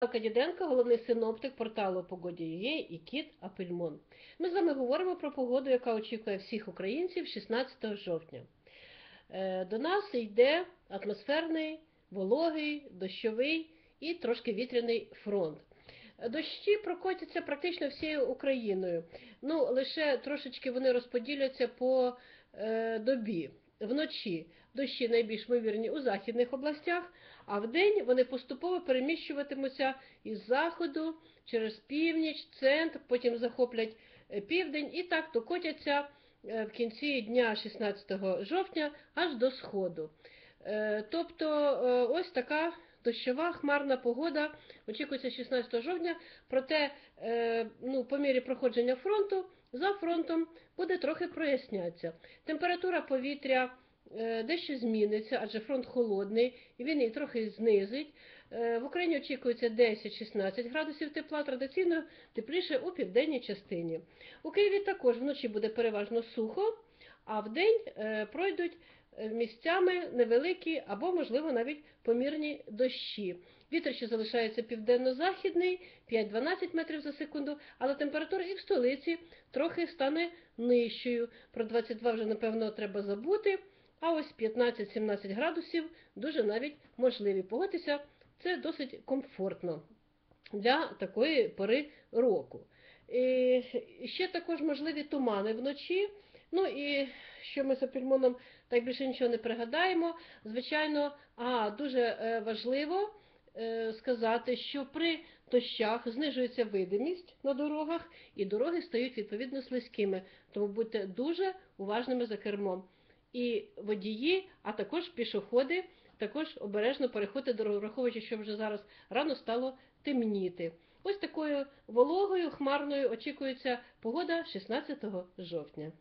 Галка Діденко, головний синоптик порталу Погоді.ua і Кіт Апельмон. Ми з вами говоримо про погоду, яка очікує всіх українців 16 жовтня. Е, До нас йде атмосферний, вологий, дощовий і трошки вітряний фронт. Дощі прокотяться практично всією Україною. Ну, лише трошечки вони розподіляться по е, добі. Вночі дощі найбільш вивірні у західних областях, а вдень вони поступово переміщуватимуться із заходу через північ, центр, потім захоплять е, південь і так докотяться е, в кінці дня 16 жовтня аж до сходу. Е, Тобто ось така дощова хмарна погода очікується 16 жовтня, проте е, ну, по мірі проходження фронту за фронтом буде трохи прояснятися. Температура повітря е, дещо зміниться, адже фронт холодний, і він її трохи знизить. Е, В Україні очікується 10-16 градусів тепла, традиційно тепліше у південній частині. У Києві також вночі буде переважно сухо, а вдень е, пройдуть е, місцями невеликі або, можливо, навіть помірні дощі. Вітер ще залишається південно-західний, 5-12 метрів за секунду, але температура і в столиці трохи стане нижчою. Про 22 вже, напевно, треба забути, а ось 15-17 градусів дуже навіть можливі. Погодьтеся, це досить комфортно для такої пори року. І ще також можливі тумани вночі. Ну і що ми з Апельмоном так більше нічого не пригадаємо. Звичайно, а дуже е, важливо е, сказати, що при дощах знижується видимість на дорогах, і дороги стають відповідно слизькими. Тому будьте дуже уважними за кермом. І водії, а також пішоходи, також обережно переходьте дорогу, враховуючи, що вже зараз рано стало темніти. Ось такою вологою, хмарною очікується погода 16 жовтня.